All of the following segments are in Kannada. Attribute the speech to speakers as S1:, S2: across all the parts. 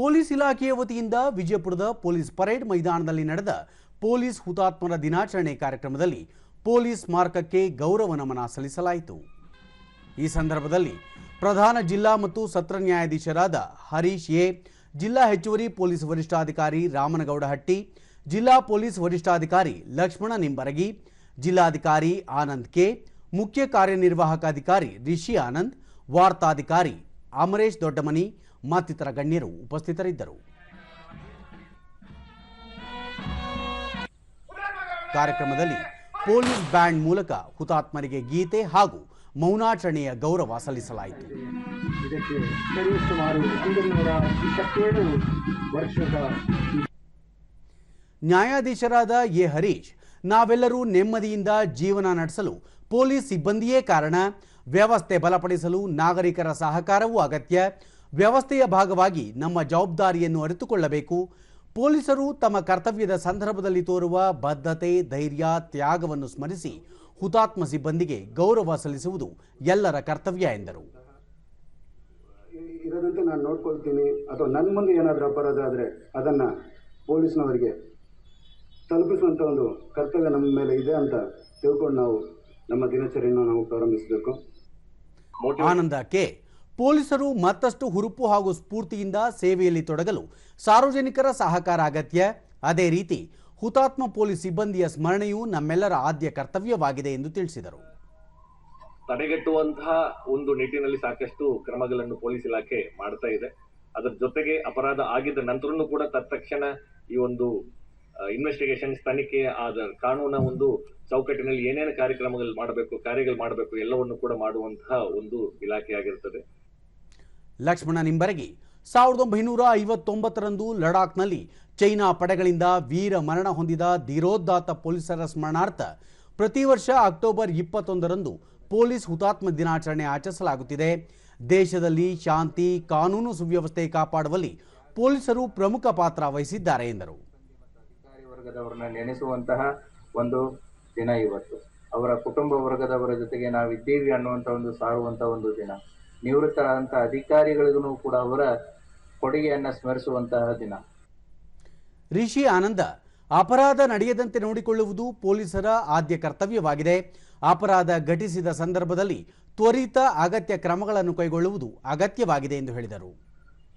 S1: ಪೊಲೀಸ್ ಇಲಾಖೆಯ ವತಿಯಿಂದ ವಿಜಯಪುರದ ಪೊಲೀಸ್ ಪರೇಡ್ ಮೈದಾನದಲ್ಲಿ ನಡೆದ ಪೊಲೀಸ್ ಹುತಾತ್ಮರ ದಿನಾಚರಣೆ ಕಾರ್ಯಕ್ರಮದಲ್ಲಿ ಪೊಲೀಸ್ ಸ್ಮಾರಕಕ್ಕೆ ಗೌರವ ನಮನ ಸಲ್ಲಿಸಲಾಯಿತು. ಈ ಸಂದರ್ಭದಲ್ಲಿ ಪ್ರಧಾನ ಜಿಲ್ಲಾ ಮತ್ತು ಸತ್ರ ನ್ಯಾಯಾಧೀಶರಾದ ಹರೀಶ್ ಎ, ಜಿಲ್ಲಾ ಹೆಚ್ಚುವರಿ ಪೊಲೀಸ್ ವರಿಷ್ಠಾಧಿಕಾರಿ ರಾಮನಗೌಡ ಹಟ್ಟಿ, ಜಿಲ್ಲಾ ಪೊಲೀಸ್ ವರಿಷ್ಠಾಧಿಕಾರಿ ಲಕ್ಷ್ಮಣ ನಿಂಬರಗಿ, ಜಿಲ್ಲಾಧಿಕಾರಿ ಆನಂದ್ ಕೆ, ಮುಖ್ಯ ಕಾರ್ಯನಿರ್ವಾಹಕ ಅಧಿಕಾರಿ ರಿಷಿ ಆನಂದ್, ವಾರ್ತಾಧಿಕಾರಿ ಅಮರೇಶ್ ದೊಡ್ಡಮನಿ ಮತ್ತಿತರ ಗಣ್ಯರು ಉಪಸ್ಥಿತರಿದ್ದರು. ಕಾರ್ಯಕ್ರಮದಲ್ಲಿ ಪೊಲೀಸ್ ಬ್ಯಾಂಡ್ ಮೂಲಕ ಹುತಾತ್ಮರಿಗೆ ಗೀತೆ ಹಾಗೂ ಮೌನಾಚರಣೆಯ ಗೌರವ ಸಲ್ಲಿಸಲಾಯಿತು. ನ್ಯಾಯಾಧೀಶರಾದ ಎ ಹರೀಶ್ ನಾವೆಲ್ಲರೂ ನೆಮ್ಮದಿಯಿಂದ ಜೀವನ ನಡೆಸಲು ಪೊಲೀಸ್ ಸಿಬ್ಬಂದಿಯೇ ಕಾರಣ. ವ್ಯವಸ್ಥೆ ಬಲಪಡಿಸಲು ನಾಗರಿಕರ ಸಹಕಾರವೂ ಅಗತ್ಯ. ವ್ಯವಸ್ಥೆಯ ಭಾಗವಾಗಿ ನಮ್ಮ ಜವಾಬ್ದಾರಿಯನ್ನು ಅರಿತುಕೊಳ್ಳಬೇಕು. ಪೊಲೀಸರು ತಮ್ಮ ಕರ್ತವ್ಯದ ಸಂದರ್ಭದಲ್ಲಿ ತೋರುವ ಬದ್ಧತೆ ಧೈರ್ಯ ತ್ಯಾಗವನ್ನು ಸ್ಮರಿಸಿ ಹುತಾತ್ಮ ಸಿಬ್ಬಂದಿಗೆ ಗೌರವ ಸಲ್ಲಿಸುವುದು ಎಲ್ಲರ ಕರ್ತವ್ಯ ಎಂದರು.
S2: ಇರದಂತೆ ನಾನು ನೋಡ್ಕೊಳ್ತೀನಿ. ಅಥವಾ ನನ್ನ ಮುಂದೆ ಏನಾದರೂ ಅಪರಾಧ ಆದರೆ ಅದನ್ನು ಪೊಲೀಸ್ನವರಿಗೆ ತಲುಪಿಸುವಂಥ ಒಂದು ಕರ್ತವ್ಯ ನಮ್ಮ ಮೇಲೆ ಇದೆ ಅಂತ ತಿಳ್ಕೊಂಡು ನಾವು ನಮ್ಮ ದಿನಚರಿಯನ್ನು ನಾವು ಪ್ರಾರಂಭಿಸಬೇಕು.
S1: ಆನಂದ ಕೆ. ಪೊಲೀಸರು ಮತ್ತಷ್ಟು ಹುರುಪು ಹಾಗೂ ಸ್ಫೂರ್ತಿಯಿಂದ ಸೇವೆಯಲ್ಲಿ ತೊಡಗಲು ಸಾರ್ವಜನಿಕರ ಸಹಕಾರ ಅಗತ್ಯ. ಅದೇ ರೀತಿ ಹುತಾತ್ಮ ಪೊಲೀಸ್ ಸಿಬ್ಬಂದಿಯ ಸ್ಮರಣೆಯು ನಮ್ಮೆಲ್ಲರ ಆದ್ಯ ಕರ್ತವ್ಯವಾಗಿದೆ ಎಂದು ತಿಳಿಸಿದರು.
S3: ತಡೆಗಟ್ಟುವಂತಹ ಒಂದು ನಿಟ್ಟಿನಲ್ಲಿ ಸಾಕಷ್ಟು ಕ್ರಮಗಳನ್ನು ಪೊಲೀಸ್ ಇಲಾಖೆ ಮಾಡ್ತಾ ಇದೆ. ಅದರ ಜೊತೆಗೆ ಅಪರಾಧ ಆಗಿದ್ದ ನಂತರನೂ ಕೂಡ ತತ್ಕ್ಷಣ ಈ ಒಂದು ಇನ್ವೆಸ್ಟಿಗೇಷನ್ ತನಿಖೆ ಆದ ಕಾನೂನ ಒಂದು ಚೌಕಟ್ಟಿನಲ್ಲಿ ಏನೇನು ಕಾರ್ಯಕ್ರಮಗಳು ಮಾಡಬೇಕು, ಕಾರ್ಯಗಳು ಮಾಡಬೇಕು ಎಲ್ಲವನ್ನು ಕೂಡ ಮಾಡುವಂತಹ ಒಂದು ಇಲಾಖೆ ಆಗಿರುತ್ತದೆ
S1: ಲಕ್ಷ್ಮಣ ನಿಂಬರಗಿ. ಸಾವಿರದ ಒಂಬೈನೂರ ಐವತ್ತೊಂಬತ್ತರಂದು ಲಡಾಖ್ನಲ್ಲಿ ಚೈನಾ ಪಡೆಗಳಿಂದ ವೀರ ಮರಣ ಹೊಂದಿದ ಧೀರೋದ್ದಾತ ಪೊಲೀಸರ ಸ್ಮರಣಾರ್ಥ ಪ್ರತಿ ವರ್ಷ ಅಕ್ಟೋಬರ್ ಇಪ್ಪತ್ತೊಂದರಂದು ಪೊಲೀಸ್ ಹುತಾತ್ಮ ದಿನಾಚರಣೆ ಆಚರಿಸಲಾಗುತ್ತಿದೆ. ದೇಶದಲ್ಲಿ ಶಾಂತಿ, ಕಾನೂನು ಸುವ್ಯವಸ್ಥೆ ಕಾಪಾಡುವಲ್ಲಿ ಪೊಲೀಸರು ಪ್ರಮುಖ ಪಾತ್ರ ವಹಿಸಿದ್ದಾರೆ ಎಂದರು.
S4: ವರ್ಗದವರನ್ನ ನೆನೆಸುವಂತಹ ಒಂದು ದಿನ ಇವತ್ತು. ಅವರ ಕುಟುಂಬ ವರ್ಗದವರ ಜೊತೆಗೆ ನಾವಿದ್ದೀವಿ ಅನ್ನುವಂಥ ಒಂದು ಸಾರುವಂಥ ಒಂದು ದಿನ. ನಿವೃತ್ತರಾದಂಥ ಅಧಿಕಾರಿಗಳಿಗೂ ಕೂಡ ಅವರ ಕೊಡುಗೆಯನ್ನ ಸ್ಮರಿಸುವಂತಹ ದಿನ.
S1: ರಿಷಿ ಆನಂದ ಅಪರಾಧ ನಡೆಯದಂತೆ ನೋಡಿಕೊಳ್ಳುವುದು ಪೊಲೀಸರ ಆದ್ಯ ಕರ್ತವ್ಯವಾಗಿದೆ. ಅಪರಾಧ ಘಟಿಸಿದ ಸಂದರ್ಭದಲ್ಲಿ ತ್ವರಿತ ಅಗತ್ಯ ಕ್ರಮಗಳನ್ನು ಕೈಗೊಳ್ಳುವುದು ಅಗತ್ಯವಾಗಿದೆ ಎಂದು ಹೇಳಿದರು.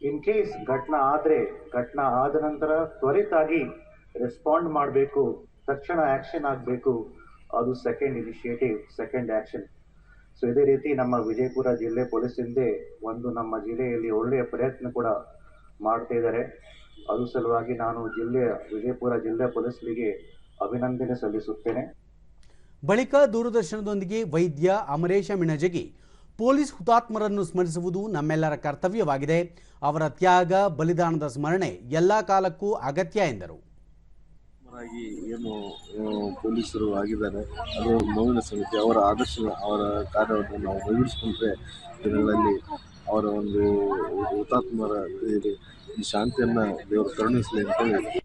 S5: ಇನ್ ಕೇಸ್ ಘಟನಾ ಆದ್ರೆ ಘಟನಾ ಆದ ನಂತರ ತ್ವರಿತಾಗಿ ರೆಸ್ಪಾಂಡ್ ಮಾಡಬೇಕು ತಕ್ಷಣ ಆಕ್ಷನ್ ಆಗಬೇಕು. ಅದು second initiative second action so ಇದೇ ರೀತಿ ನಮ್ಮ ವಿಜಯಪುರ ಜಿಲ್ಲೆ ಪೊಲೀಸ್ ಹಿಂದೆ ಒಂದು ನಮ್ಮ ಜಿಲ್ಲೆಯಲ್ಲಿ ಒಳ್ಳೆಯ ಪ್ರಯತ್ನ ಕೂಡ ಮಾಡ್ತಾ ಇದ್ದಾರೆ. ಅದು ಸಲುವಾಗಿ ನಾನು ಜಿಲ್ಲೆಯ ವಿಜಯಪುರ ಜಿಲ್ಲೆ ಪೊಲೀಸರಿಗೆ ಅಭಿನಂದನೆ ಸಲ್ಲಿಸುತ್ತೇನೆ.
S1: ಬಳಿಕ ದೂರದರ್ಶನದೊಂದಿಗೆ ವೈದ್ಯ ಅಮರೇಶ ಮಿಣಜಗಿ, ಪೊಲೀಸ್ ಹುತಾತ್ಮರನ್ನು ಸ್ಮರಿಸುವುದು ನಮ್ಮೆಲ್ಲರ ಕರ್ತವ್ಯವಾಗಿದೆ. ಅವರ ತ್ಯಾಗ, ಬಲಿದಾನದ ಸ್ಮರಣೆ ಎಲ್ಲಾ ಕಾಲಕ್ಕೂ ಅಗತ್ಯ ಎಂದರು.
S6: ಆಗಿ ಏನು ಪೊಲೀಸರು ಆಗಿದ್ದಾರೆ, ಅದು ನೋವಿನ ಸಂಗತಿ ಅವರ ಆದರ್ಶ, ಅವರ ಕಾರ್ಯವನ್ನು ನಾವು ಮೈಗೂಡಿಸ್ಕೊಂಡ್ರೆ ದಿನಗಳಲ್ಲಿ ಅವರ ಒಂದು ಹುತಾತ್ಮರ ಶಾಂತಿಯನ್ನು ಈ ಶಾಂತಿಯನ್ನ ದೇವರು ಕರುಣಿಸಲಿ ಅಂತ ಹೇಳಿ.